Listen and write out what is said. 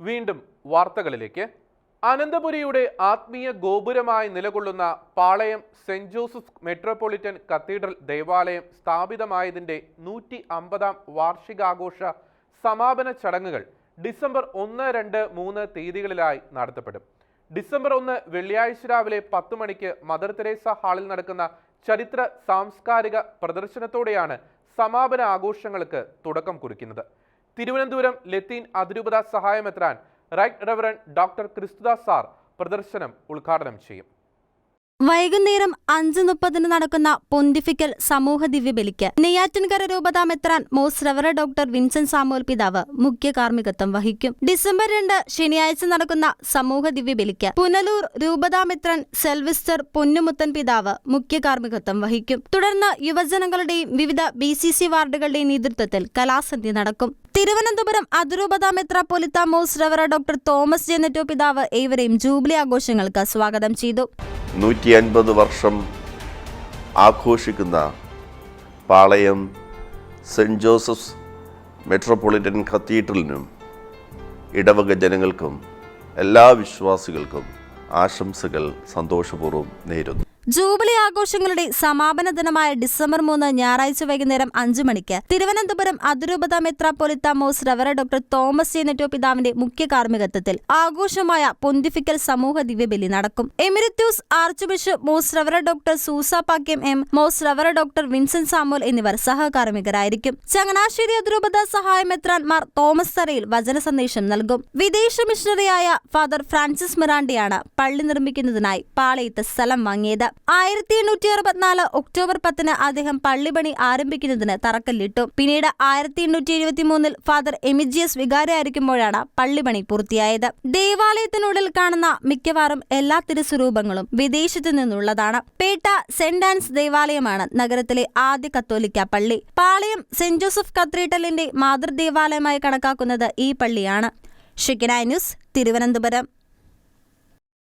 വീണ്ടും വാർത്തകളിലേക്ക്. അനന്തപുരിയുടെ ആത്മീയ ഗോപുരമായി നിലകൊള്ളുന്ന Palayam Saint Joseph Metropolitan Cathedral ദേവാലയം സ്ഥാപിതമായതിന്റെ നൂറ്റി അമ്പതാം വാർഷികാഘോഷ സമാപന ചടങ്ങുകൾ ഡിസംബർ ഒന്ന് രണ്ട് മൂന്ന് തീയതികളിലായി നടത്തപ്പെടും. ഡിസംബർ ഒന്ന് വെള്ളിയാഴ്ച രാവിലെ പത്ത് മണിക്ക് മദർ തെരേസ ഹാളിൽ നടക്കുന്ന ചരിത്ര സാംസ്കാരിക പ്രദർശനത്തോടെയാണ് സമാപന ആഘോഷങ്ങൾക്ക് തുടക്കം കുറിക്കുന്നത്. തിരുവനന്തപുരം ലത്തീൻ അതിരൂപത സഹായമെത്രാൻ right reverend doctor Christudas sir പ്രദർശനം ഉദ്ഘാടനം ചെയ്യും. വൈകുന്നേരം അഞ്ച് മുപ്പതിന് നടക്കുന്ന പൊന്തിഫിക്കൽ സമൂഹ ദിവ്യബലിക്ക് നെയ്യാറ്റിൻകര രൂപതാമെത്രാൻ മോസ് റവറ ഡോക്ടർ വിൻസെന്റ് സാമുവൽ പിതാവ് മുഖ്യ കാർമ്മികത്വം വഹിക്കും. ഡിസംബർ രണ്ട് ശനിയാഴ്ച നടക്കുന്ന സമൂഹ ദിവ്യബലിക്ക് പുനലൂർ രൂപതാമെത്രാൻ സെൽവിസ്റ്റർ പൊന്നുമുത്തൻ പിതാവ് മുഖ്യ കാർമ്മികത്വം വഹിക്കും. തുടർന്ന് യുവജനങ്ങളുടെയും വിവിധ ബി സി സി വാർഡുകളുടെയും നേതൃത്വത്തിൽ കലാസന്ധ്യ നടക്കും. തിരുവനന്തപുരം അതിരൂപത മെത്രാപ്പൊലിത്ത മോസ് റവറ ഡോക്ടർ തോമസ് ജെന്നറ്റോ പിതാവ് ഏവരെയും ജൂബിലി ആഘോഷങ്ങൾക്ക് സ്വാഗതം ചെയ്തു. നൂറ്റി അൻപത് വർഷം ആഘോഷിക്കുന്ന പാളയം സെന്റ് ജോസഫ്സ് മെട്രോപൊളിറ്റൻ കത്തീഡ്രലിനും ഇടവക ജനങ്ങൾക്കും എല്ലാ വിശ്വാസികൾക്കും ആശംസകൾ സന്തോഷപൂർവം നേരുന്നു. ജൂബിലി ആഘോഷങ്ങളുടെ സമാപന ദിനമായ ഡിസംബർ മൂന്ന് ഞായറാഴ്ച വൈകുന്നേരം അഞ്ചു മണിക്ക് തിരുവനന്തപുരം അതിരൂപത മെത്രാപ്പൊലിത്ത മോസ് റവറ ഡോക്ടർ തോമസ് നെറ്റോ പിതാവിന്റെ മുഖ്യ കാർമ്മികത്വത്തിൽ ആഘോഷമായ പൊന്തിഫിക്കൽ സമൂഹ ദിവ്യബലി നടക്കും. Emeritus archbishop most റവറ doctor Soosa Pakiam എം മോസ് റവറ ഡോക്ടർ വിൻസെന്റ് സാമോൽ എന്നിവർ സഹകാർമ്മികരായിരിക്കും. ചങ്ങനാശ്ശേരി അതിരൂപത സഹായ മെത്രാൻമാർ തോമസ് തറയിൽ വചന സന്ദേശം നൽകും. വിദേശ മിഷണറിയായ ഫാദർ ഫ്രാൻസിസ് മിറാണ്ടിയാണ് പള്ളി നിർമ്മിക്കുന്നതിനായി പാളയത്ത് സ്ഥലം വാങ്ങിയത്. ആയിരത്തി എണ്ണൂറ്റി അറുപത്തിനാല് ഒക്ടോബർ പത്തിന് അദ്ദേഹം പള്ളിപണി ആരംഭിക്കുന്നതിന് തറക്കല്ലിട്ടു. പിന്നീട് ആയിരത്തി എണ്ണൂറ്റി എഴുപത്തി മൂന്നിൽ ഫാദർ എമിജിയസ് വികാരമായിരിക്കുമ്പോഴാണ് പള്ളിപണി പൂർത്തിയായത്. ദേവാലയത്തിനുള്ളിൽ കാണുന്ന മിക്കവാറും എല്ലാ തിരുസ്വരൂപങ്ങളും വിദേശത്തു നിന്നുള്ളതാണ്. പേട്ട സെന്റ് ആൻസ് ദേവാലയമാണ് നഗരത്തിലെ ആദ്യ കത്തോലിക്ക പള്ളി. പാളയം സെന്റ് ജോസഫ് കത്തീഡ്രലിന്റെ മാതൃദേവാലയമായി കണക്കാക്കുന്നത് ഈ പള്ളിയാണ്. Shekinah news Thiruvananthapuram.